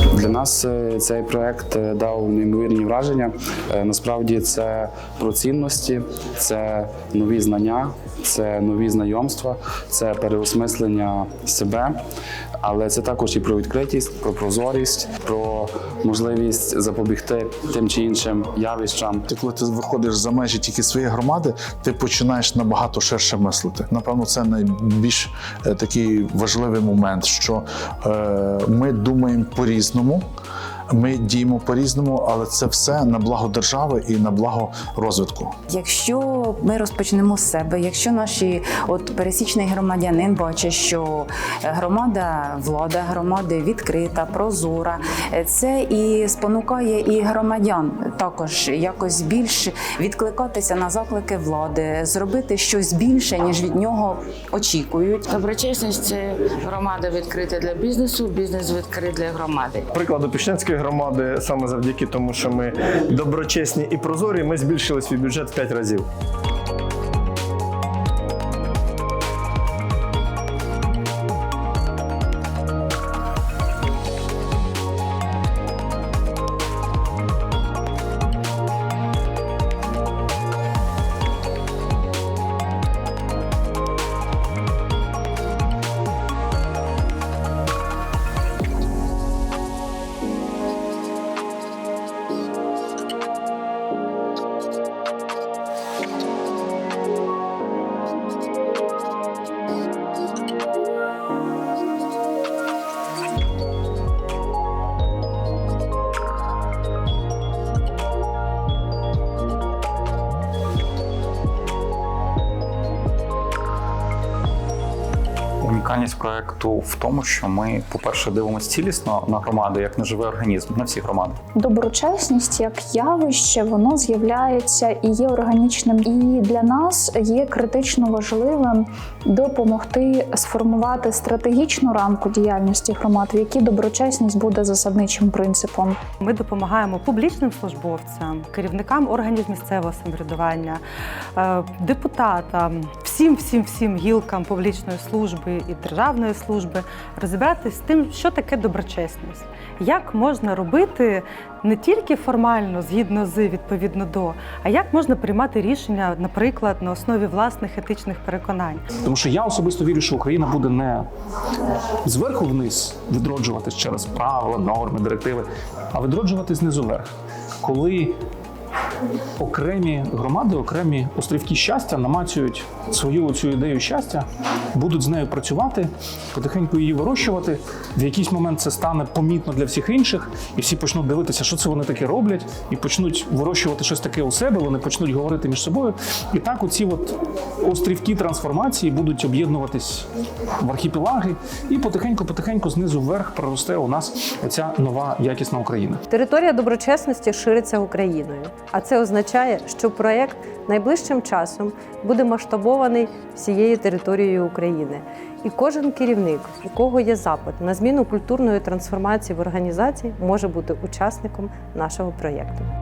Для нас е, цей проект е, дав неймовірні враження. Е, Насправді це про цінності, це нові знання, це нові знайомства, це переосмислення себе. Але це також і про відкритість, про прозорість, про можливість запобігти тим чи іншим явищам. Ти коли ти виходиш за межі тільки своєї громади, ти починаєш набагато ширше мислити. Напевно, це найбільш такий важливий момент, що ми думаємо autônomo ми діємо по-різному, але це все на благо держави і на благо розвитку. Якщо ми розпочнемо з себе, якщо наші от пересічний громадянин бачить, що громада, влада громади відкрита, прозора, це і спонукає і громадян також якось більш відкликатися на заклики влади, зробити щось більше, ніж від нього очікують. Доброчесність це громада відкрита для бізнесу, бізнес відкритий для громади. Прикладу Пішнянської громади саме завдяки тому, що ми доброчесні і прозорі, ми збільшили свій бюджет в 5 разів. Унікальність проекту в тому, що ми, по-перше, дивимося цілісно на громади як на живий організм, на всі громади. Доброчесність як явище, воно з'являється і є органічним. І для нас є критично важливим допомогти сформувати стратегічну рамку діяльності громад, в якій доброчесність буде засадничим принципом. Ми допомагаємо публічним службовцям, керівникам органів місцевого самоврядування, е, депутатам, всім, всім, всім гілкам публічної служби і державної служби розібратися з тим, що таке доброчесність, як можна робити не тільки формально, згідно з відповідно до, а як можна приймати рішення, наприклад, на основі власних етичних переконань. Тому що я особисто вірю, що Україна буде не зверху вниз відроджуватись через правила, норми, директиви, а відроджуватись знизу вверх. Коли окремі громади, окремі острівки щастя намацюють свою цю ідею щастя, будуть з нею працювати, потихеньку її вирощувати. В якийсь момент це стане помітно для всіх інших, і всі почнуть дивитися, що це вони таке роблять, і почнуть вирощувати щось таке у себе. Вони почнуть говорити між собою. І так оці от острівки трансформації будуть об'єднуватись в архіпелаги, і потихеньку-потихеньку знизу вверх проросте у нас оця нова якісна Україна. Територія доброчесності шириться Україною, а це означає, що проєкт найближчим часом буде масштабований всією територією України. І кожен керівник, у кого є запит на зміну культурної трансформації в організації, може бути учасником нашого проєкту.